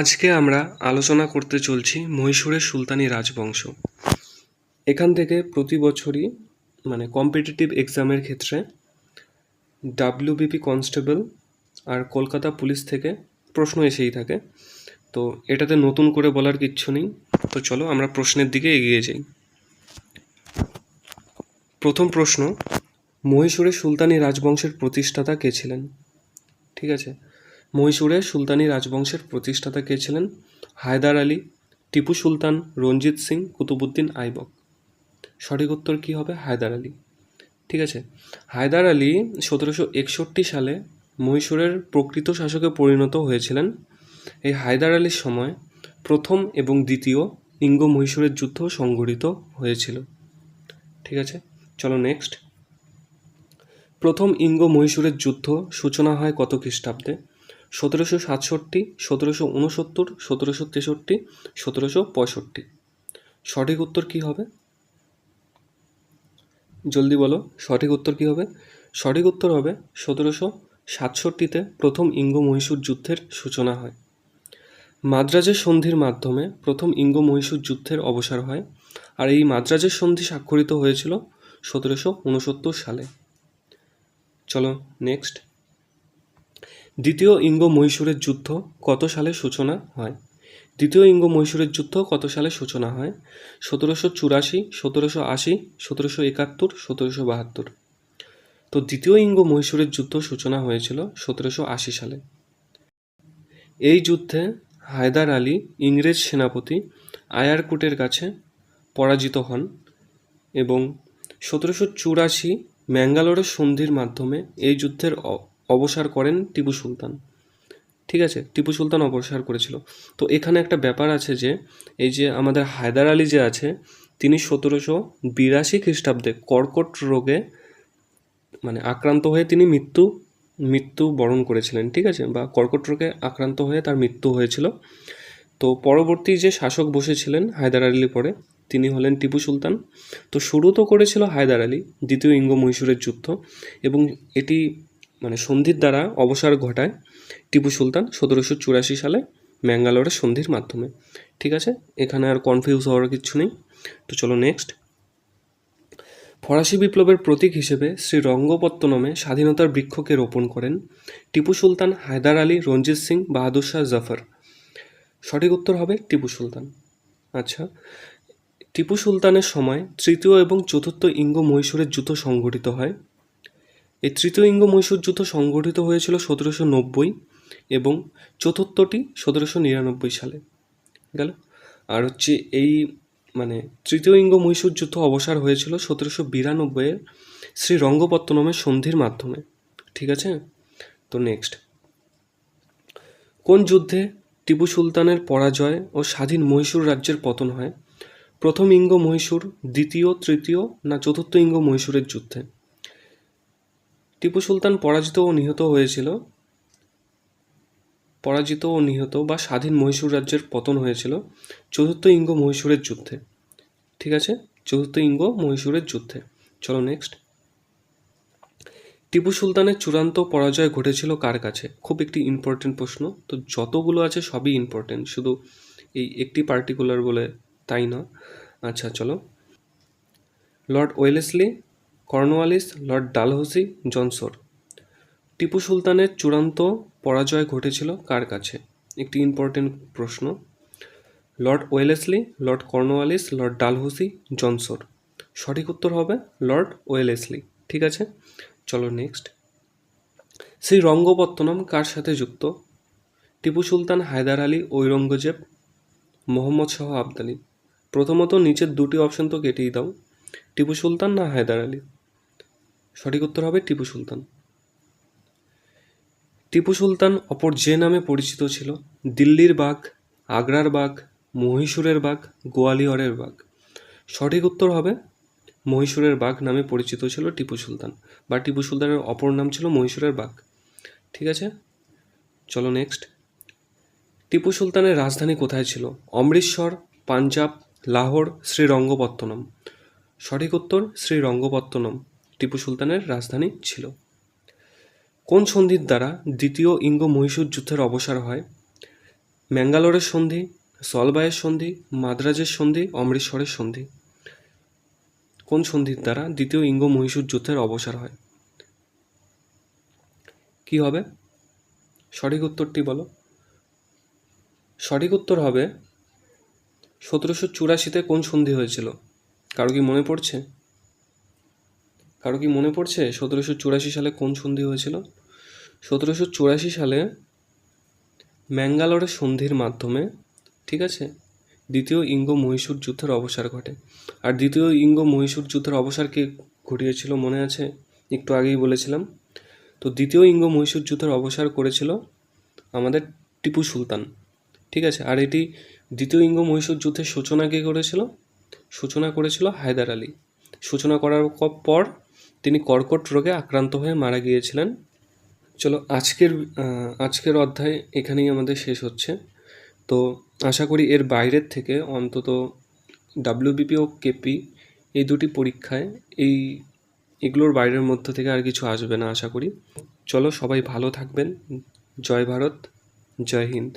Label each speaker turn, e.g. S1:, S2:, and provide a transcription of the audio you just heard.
S1: আজকে আমরা আলোচনা করতে চলছি মহীশূরের সুলতানি রাজবংশ এখান থেকে প্রতি বছরই মানে কম্পিটিটিভ এক্সামের ক্ষেত্রে ডাব্লিউবিপি কনস্টেবল আর কলকাতা পুলিশ থেকে প্রশ্ন এসেই থাকে তো এটাতে নতুন করে বলার কিচ্ছু নেই তো চলো আমরা প্রশ্নের দিকে এগিয়ে যাই প্রথম প্রশ্ন মহীশূরের সুলতানি রাজবংশের প্রতিষ্ঠাতা কে ছিলেন ঠিক আছে মহীশূরে সুলতানি রাজবংশের প্রতিষ্ঠাতা কে ছিলেন হায়দার আলী টিপু সুলতান রঞ্জিত সিং কুতুবুদ্দিন আইবক সঠিক উত্তর কী হবে হায়দার আলী ঠিক আছে হায়দার আলী সতেরোশো একষট্টি সালে মহীশূরের প্রকৃত শাসকে পরিণত হয়েছিলেন এই হায়দার আলীর সময় প্রথম এবং দ্বিতীয় ইঙ্গ মহীশূরের যুদ্ধ সংঘটিত হয়েছিল ঠিক আছে চলো নেক্সট প্রথম ইঙ্গ মহীশূরের যুদ্ধ সূচনা হয় কত খ্রিস্টাব্দে সতেরোশো সাতষট্টি সতেরোশো উনসত্তর সতেরোশো তেষট্টি সতেরোশো পঁয়ষট্টি সঠিক উত্তর কী হবে জলদি বলো সঠিক উত্তর কী হবে সঠিক উত্তর হবে সতেরোশো সাতষট্টিতে প্রথম ইঙ্গ মহীশূর যুদ্ধের সূচনা হয় মাদ্রাজের সন্ধির মাধ্যমে প্রথম ইঙ্গ মহীশূর যুদ্ধের অবসর হয় আর এই মাদ্রাজের সন্ধি স্বাক্ষরিত হয়েছিল সতেরোশো উনসত্তর সালে চলো নেক্সট দ্বিতীয় ইঙ্গ মহীশূরের যুদ্ধ কত সালে সূচনা হয় দ্বিতীয় ইঙ্গ মহীশূরের যুদ্ধ কত সালে সূচনা হয় সতেরোশো চুরাশি সতেরোশো আশি সতেরোশো একাত্তর সতেরোশো বাহাত্তর তো দ্বিতীয় ইঙ্গ মহীশূরের যুদ্ধ সূচনা হয়েছিল সতেরোশো আশি সালে এই যুদ্ধে হায়দার আলী ইংরেজ সেনাপতি আয়ারকুটের কাছে পরাজিত হন এবং সতেরোশো চুরাশি ম্যাঙ্গালোরের সন্ধির মাধ্যমে এই যুদ্ধের অবসর করেন টিপু সুলতান ঠিক আছে টিপু সুলতান অবসর করেছিল তো এখানে একটা ব্যাপার আছে যে এই যে আমাদের হায়দার আলী যে আছে তিনি সতেরোশো বিরাশি খ্রিস্টাব্দে কর্কট রোগে মানে আক্রান্ত হয়ে তিনি মৃত্যু মৃত্যু বরণ করেছিলেন ঠিক আছে বা কর্কট রোগে আক্রান্ত হয়ে তার মৃত্যু হয়েছিল তো পরবর্তী যে শাসক বসেছিলেন হায়দার আলী পরে তিনি হলেন টিপু সুলতান তো শুরু তো করেছিল হায়দার আলী দ্বিতীয় ইঙ্গ মহীশূরের যুদ্ধ এবং এটি মানে সন্ধির দ্বারা অবসর ঘটায় টিপু সুলতান সতেরোশো চুরাশি সালে ম্যাঙ্গালোরের সন্ধির মাধ্যমে ঠিক আছে এখানে আর কনফিউজ হওয়ার কিছু নেই তো চলো নেক্সট ফরাসি বিপ্লবের প্রতীক হিসেবে শ্রী রঙ্গপত্তনমে স্বাধীনতার বৃক্ষকে রোপণ করেন টিপু সুলতান হায়দার আলী রঞ্জিত সিং বাহাদুর শাহ জাফর সঠিক উত্তর হবে টিপু সুলতান আচ্ছা টিপু সুলতানের সময় তৃতীয় এবং চতুর্থ ইঙ্গ মহীশূরের যুদ্ধ সংঘটিত হয় এই তৃতীয় ইঙ্গ মহীশূর যুদ্ধ সংঘটিত হয়েছিল সতেরোশো নব্বই এবং চতুর্থটি সতেরোশো নিরানব্বই সালে গেল আর হচ্ছে এই মানে তৃতীয় ইঙ্গ মহীশূর যুদ্ধ অবসর হয়েছিল সতেরোশো বিরানব্বইয়ের শ্রী রঙ্গপত্তনমের সন্ধির মাধ্যমে ঠিক আছে তো নেক্সট কোন যুদ্ধে টিপু সুলতানের পরাজয় ও স্বাধীন মহীশূর রাজ্যের পতন হয় প্রথম ইঙ্গ মহীশূর দ্বিতীয় তৃতীয় না চতুর্থ ইঙ্গ মহীশূরের যুদ্ধে টিপু সুলতান পরাজিত ও নিহত হয়েছিল পরাজিত ও নিহত বা স্বাধীন মহীশূর রাজ্যের পতন হয়েছিল চতুর্থ ইঙ্গ মহীশূরের যুদ্ধে ঠিক আছে চতুর্থ ইঙ্গ মহীশূরের যুদ্ধে চলো নেক্সট টিপু সুলতানের চূড়ান্ত পরাজয় ঘটেছিল কার কাছে খুব একটি ইম্পর্টেন্ট প্রশ্ন তো যতগুলো আছে সবই ইম্পর্টেন্ট শুধু এই একটি পার্টিকুলার বলে তাই না আচ্ছা চলো Lord Wellesley Cornwallis Lord Dalhousie John Shore Tipu সুলতানের চূড়ান্ত পরাজয় ঘটেছিল কার কাছে একটি ইম্পর্টেন্ট প্রশ্ন Lord Wellesley Lord Cornwallis Lord Dalhousie John Shore সঠিক উত্তর হবে লর্ড ওয়েলেসলি ঠিক আছে চলো নেক্সট শ্রী রঙ্গপত্তনম কার সাথে যুক্ত টিপু সুলতান হায়দার আলী ঔরঙ্গজেব মোহাম্মদ শাহ আবদালি প্রথমত নিচের দুটি অপশন তো কেটেই দাও টিপু সুলতান না হায়দার আলী সঠিক উত্তর হবে টিপু সুলতান টিপু সুলতান অপর যে নামে পরিচিত ছিল দিল্লির বাঘ আগ্রার বাঘ মহীশূরের বাঘ গোয়ালিয়রের বাঘ সঠিক উত্তর হবে মহীশূরের বাঘ নামে পরিচিত ছিল টিপু সুলতান বা টিপু সুলতানের অপর নাম ছিল মহীশূরের বাঘ ঠিক আছে চলো নেক্সট টিপু সুলতানের রাজধানী কোথায় ছিল অমৃতসর পাঞ্জাব লাহোর শ্রীরঙ্গপত্তনম সঠিক উত্তর শ্রীরঙ্গপত্তনম টিপু রাজধানী ছিল কোন সন্ধির দ্বারা দ্বিতীয় ইঙ্গ মহীশূর যুদ্ধের অবসর হয় ম্যাঙ্গালোরের সন্ধি সলবায়ের সন্ধি মাদ্রাজের সন্ধি অমৃতসরের সন্ধি কোন সন্ধির দ্বারা দ্বিতীয় ইঙ্গ মহীশূর যুদ্ধের অবসর হয় কি হবে সঠিক উত্তরটি বলো সঠিক উত্তর হবে সতেরোশো চুরাশিতে কোন সন্ধি হয়েছিল কারো কি মনে পড়ছে কারো কি মনে পড়ছে সতেরোশো চুরাশি সালে কোন সন্ধি হয়েছিল সতেরোশো চুরাশি সালে ম্যাঙ্গালোরের সন্ধির মাধ্যমে ঠিক আছে দ্বিতীয় ইঙ্গ মহীশূর যুদ্ধের অবসার ঘটে আর দ্বিতীয় ইঙ্গ মহীশূর যুদ্ধের কে ঘটিয়েছিল মনে আছে একটু আগেই বলেছিলাম তো দ্বিতীয় ইঙ্গ মহীশূর যুদ্ধের অবসার করেছিল আমাদের টিপু সুলতান ঠিক আছে আর এটি দ্বিতীয় ইঙ্গ মহীশূর যুদ্ধের সূচনা কে করেছিল সূচনা করেছিল হায়দার আলী সূচনা করার পর তিনি কর্কট রোগে আক্রান্ত হয়ে মারা গিয়েছিলেন চলো আজকের আজকের অধ্যায় এখানেই আমাদের শেষ হচ্ছে তো আশা করি এর বাইরের থেকে অন্তত ডাব্লিউবিপি ও কেপি এই দুটি পরীক্ষায় এই এগুলোর বাইরের মধ্য থেকে আর কিছু আসবে না আশা করি চলো সবাই ভালো থাকবেন জয় ভারত জয় হিন্দ